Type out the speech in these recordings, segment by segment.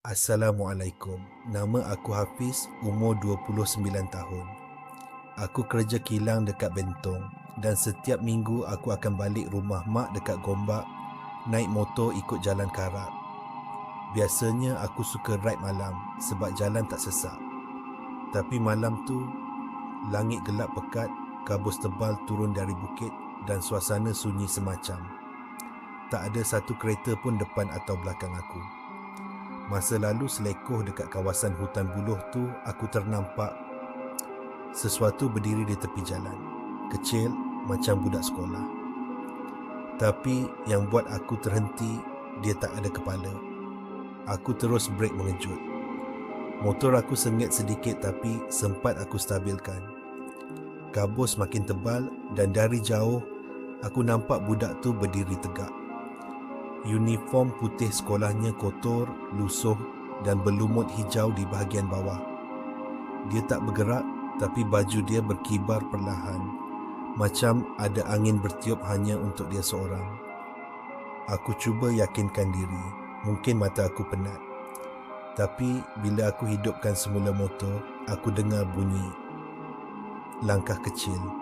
Assalamualaikum. Nama aku Hafiz, umur 29 tahun. Aku kerja kilang dekat Bentong dan setiap minggu aku akan balik rumah mak dekat Gombak naik motor ikut jalan karak. Biasanya aku suka ride malam sebab jalan tak sesak. Tapi malam tu, langit gelap pekat, kabus tebal turun dari bukit dan suasana sunyi semacam. Tak ada satu kereta pun depan atau belakang aku. Masa lalu selekoh dekat kawasan hutan buluh tu, aku ternampak sesuatu berdiri di tepi jalan. Kecil macam budak sekolah. Tapi yang buat aku terhenti, dia tak ada kepala. Aku terus brek mengejut. Motor aku sengit sedikit tapi sempat aku stabilkan. Kabus makin tebal dan dari jauh aku nampak budak tu berdiri tegak. Uniform putih sekolahnya kotor, lusuh dan berlumut hijau di bahagian bawah. Dia tak bergerak tapi baju dia berkibar perlahan. Macam ada angin bertiup hanya untuk dia seorang. Aku cuba yakinkan diri, mungkin mata aku penat. Tapi bila aku hidupkan semula motor, aku dengar bunyi langkah kecil.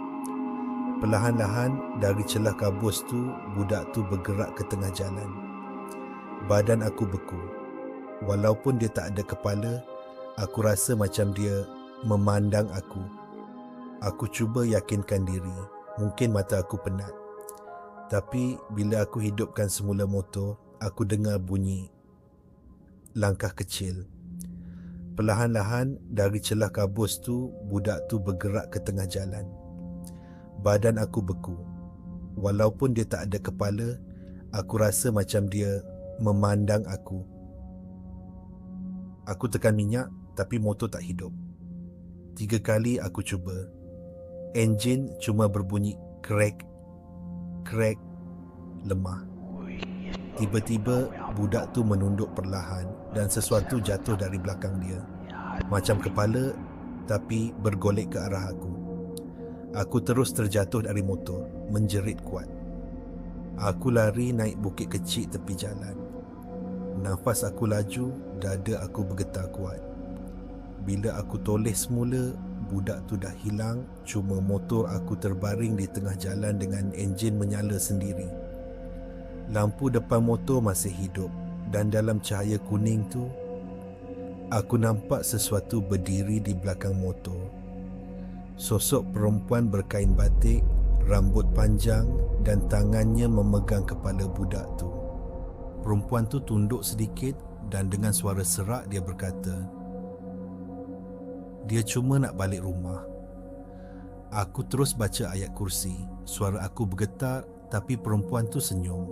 Perlahan-lahan dari celah kabus tu, budak tu bergerak ke tengah jalan. Badan aku beku. Walaupun dia tak ada kepala, aku rasa macam dia memandang aku. Aku cuba yakinkan diri, mungkin mata aku penat. Tapi bila aku hidupkan semula motor, aku dengar bunyi langkah kecil. Perlahan-lahan dari celah kabus tu, budak tu bergerak ke tengah jalan. Badan aku beku. Walaupun dia tak ada kepala, aku rasa macam dia memandang aku. Aku tekan minyak tapi motor tak hidup. Tiga kali aku cuba. Enjin cuma berbunyi crack, crack, lemah. Tiba-tiba budak tu menunduk perlahan dan sesuatu jatuh dari belakang dia. Macam kepala tapi bergolek ke arah aku. Aku terus terjatuh dari motor, menjerit kuat. Aku lari naik bukit kecil tepi jalan. Nafas aku laju, dada aku bergetar kuat. Bila aku toleh semula, budak tu dah hilang, cuma motor aku terbaring di tengah jalan dengan enjin menyala sendiri. Lampu depan motor masih hidup dan dalam cahaya kuning tu, aku nampak sesuatu berdiri di belakang motor Sosok perempuan berkain batik, rambut panjang dan tangannya memegang kepala budak tu. Perempuan tu tunduk sedikit dan dengan suara serak dia berkata, Dia cuma nak balik rumah. Aku terus baca ayat kursi. Suara aku bergetar tapi perempuan tu senyum.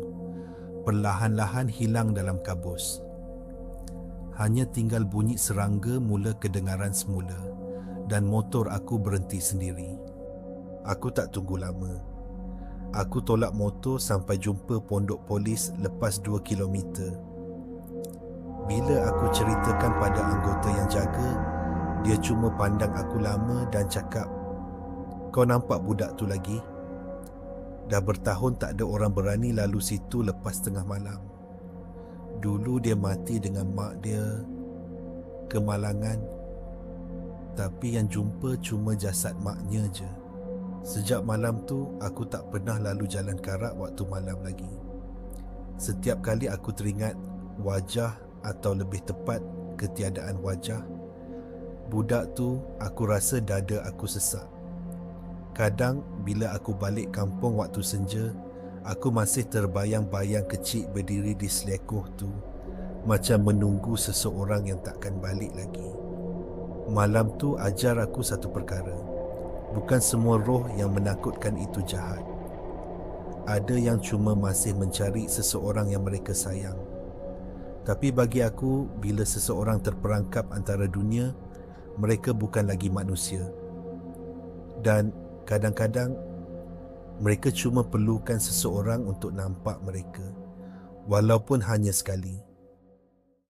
Perlahan-lahan hilang dalam kabus. Hanya tinggal bunyi serangga mula kedengaran semula dan motor aku berhenti sendiri. Aku tak tunggu lama. Aku tolak motor sampai jumpa pondok polis lepas 2 kilometer. Bila aku ceritakan pada anggota yang jaga, dia cuma pandang aku lama dan cakap, Kau nampak budak tu lagi? Dah bertahun tak ada orang berani lalu situ lepas tengah malam. Dulu dia mati dengan mak dia. Kemalangan tapi yang jumpa cuma jasad maknya je. Sejak malam tu, aku tak pernah lalu jalan karak waktu malam lagi. Setiap kali aku teringat wajah atau lebih tepat ketiadaan wajah, budak tu aku rasa dada aku sesak. Kadang bila aku balik kampung waktu senja, aku masih terbayang-bayang kecil berdiri di selekoh tu macam menunggu seseorang yang takkan balik lagi. Malam tu ajar aku satu perkara. Bukan semua roh yang menakutkan itu jahat. Ada yang cuma masih mencari seseorang yang mereka sayang. Tapi bagi aku, bila seseorang terperangkap antara dunia, mereka bukan lagi manusia. Dan kadang-kadang, mereka cuma perlukan seseorang untuk nampak mereka. Walaupun hanya sekali.